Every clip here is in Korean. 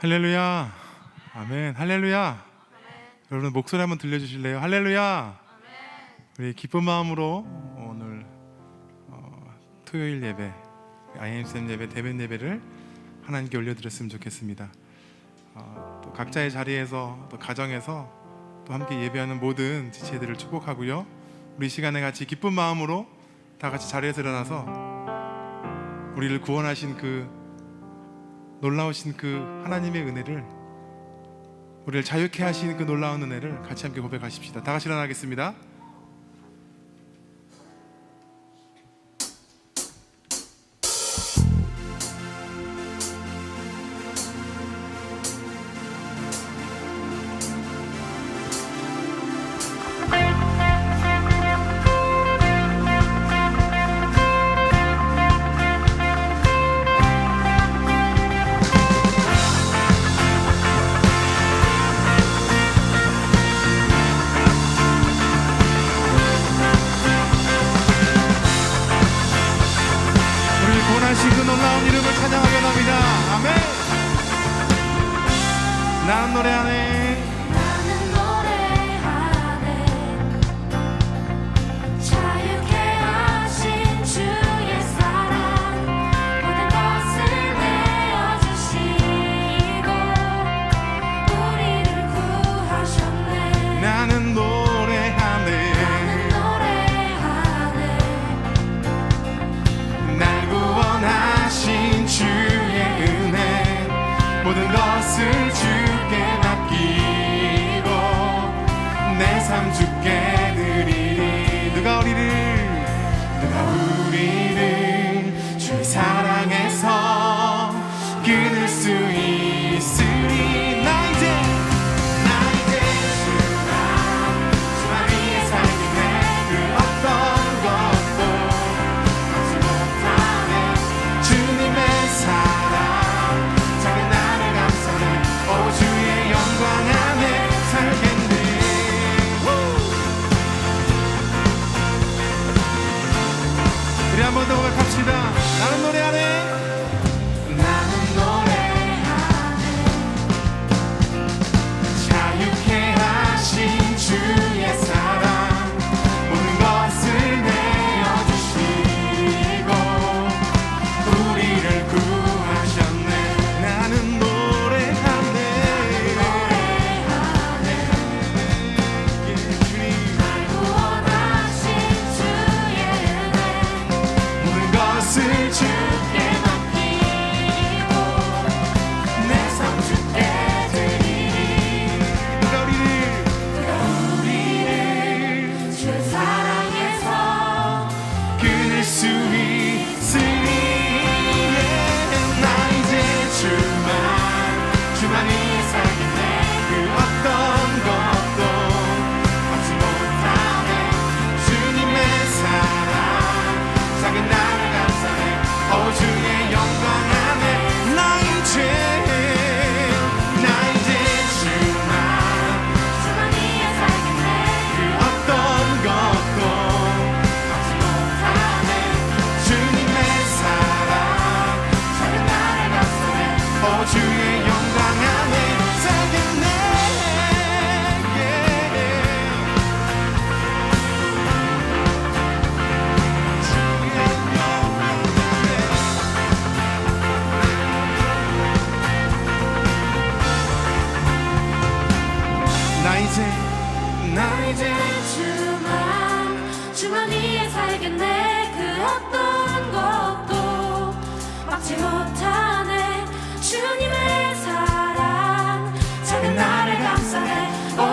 할렐루야. 아멘. 할렐루야. 여러분 목소리 한번 들려주실래요? 할렐루야. 우리 기쁜 마음으로 오늘 어, 토요일 예배, IMCM 예배, 대면 예배를 하나님께 올려드렸으면 좋겠습니다. 어, 또 각자의 자리에서 또 가정에서 또 함께 예배하는 모든 지체들을 축복하고요. 우리 시간에 같이 기쁜 마음으로 다 같이 자리에서 일어나서 우리를 구원하신 그 놀라우신 그 하나님의 은혜를 우리를 자유케 하신 그 놀라운 은혜를 같이 함께 고백하십시다. 다 같이 일어나겠습니다.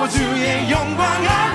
주의 영광 아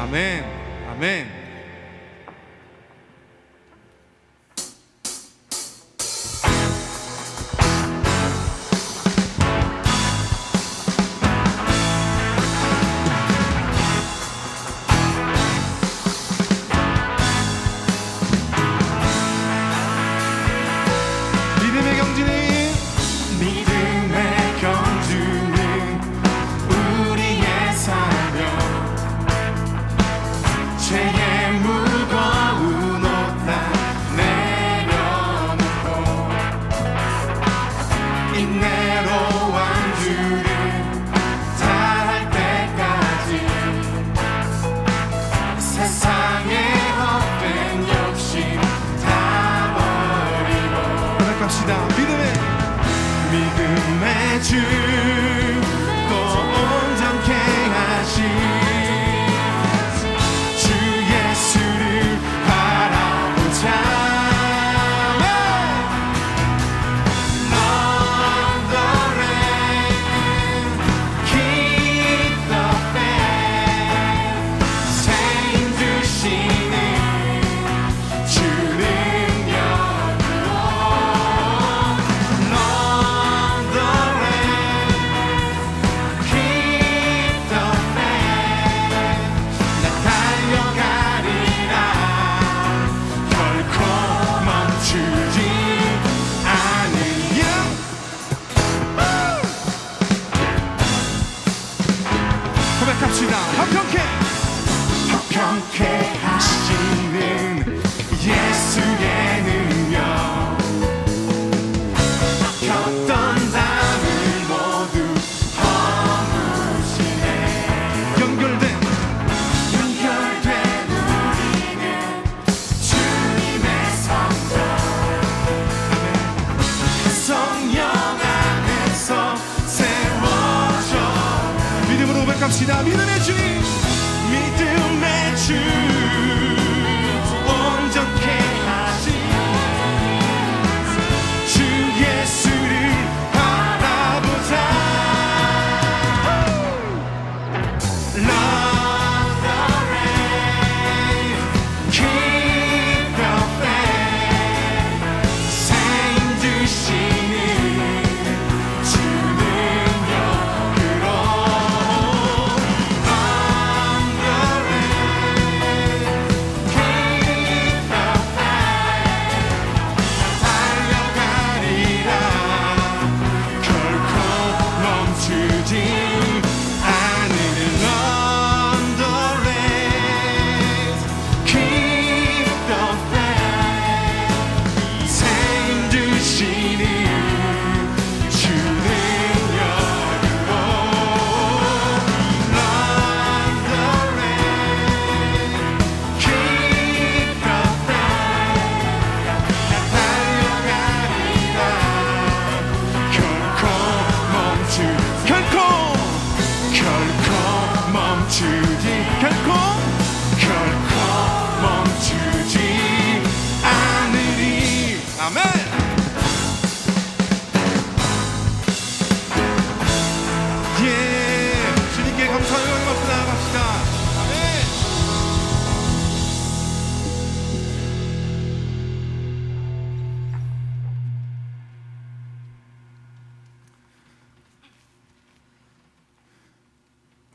아멘. 죄의 무거운 옷다 내려놓고 인내로 완주를 다할 때까지 세상의 헛된 욕심 다 버리고 고백합시다. 믿음의 믿음의 주 화평케 하시는 예수의 능력. 켰던 담을 모두 허무시네. 연결된 연결된 우리는 주님의 성전 성령 안에서 세워져. 믿음으로 고백합시다. 믿음의 주님 믿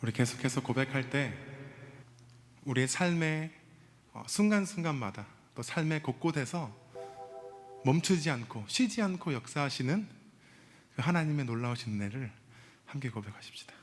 우리 계속해서 고백할 때 우리의 삶의 어, 순간순간마다 또 삶의 곳곳에서 멈추지 않고 쉬지 않고 역사하시는 그 하나님의 놀라우신 은혜를 함께 고백하십시다.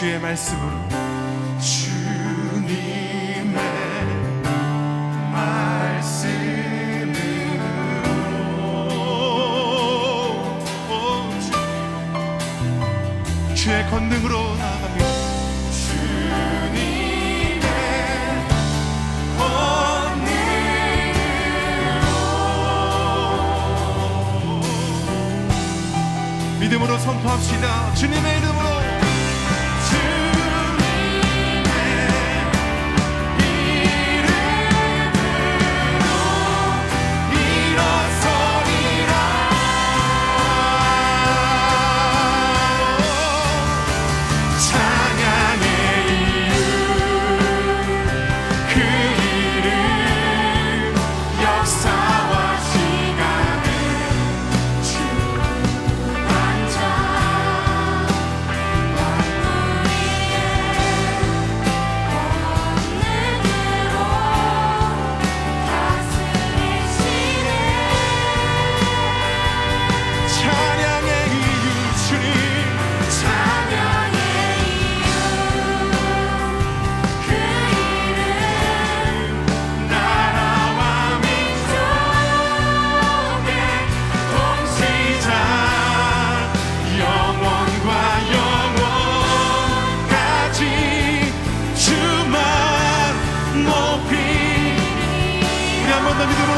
주의 말씀으로 주님의 말씀으로. 주- 주의 권능으로 나아갑니다. 주님의 권능으로. 믿음으로 선포합시다. 주님의 우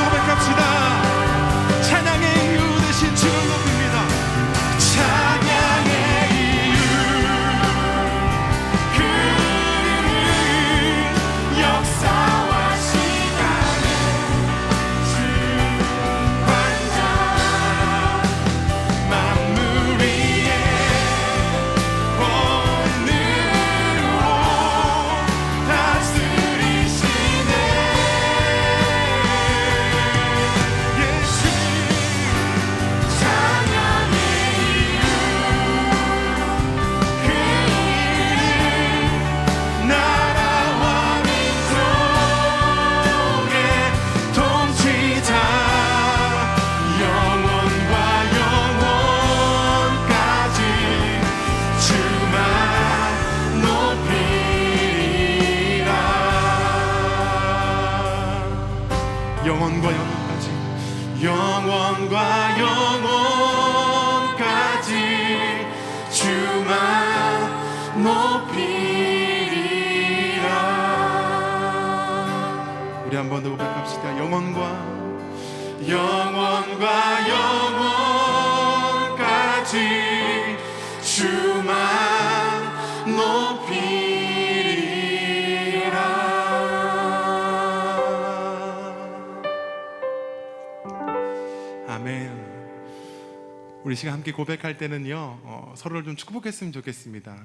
높이리라 우리 한 번 더 고백합시다 영원과 영원과 영원까지 주만 높이리라 아멘. 우리 시간 함께 고백할 때는요 어, 서로를 좀 축복했으면 좋겠습니다.